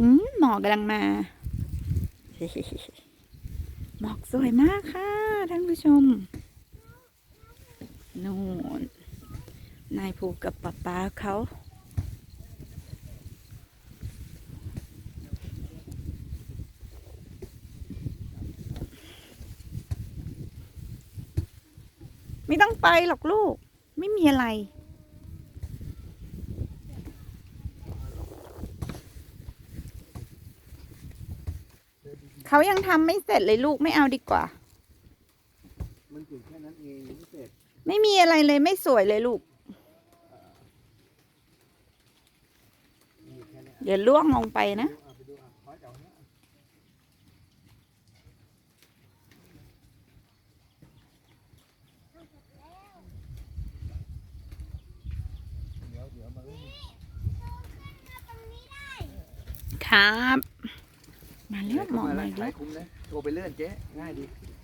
อืมหมอกกำลังมา หมอกสวยมากค่ะท่านผู้ชมนู่นนายภูกับป๊าป๊าเขาไม่ต้องไปหรอกลูก ไม่มีอะไร เขายังทำไม่เสร็จเลยลูกไม่เอาดีกว่า มันอยู่แค่นั้นเองไม่เสร็จไม่มีอะไรเลยไม่สวยเลยลูก เดี๋ยวล่วงลงไปนะดูอะไปดูอะขอเดี๋ยวเดี๋ยวมันไม่มีครับ มาเรียกหมอมามาแล้วอีกขาแล้ยวคุ้มนะโทรไปเลื่อนเจ๊ง่ายดีค่ะ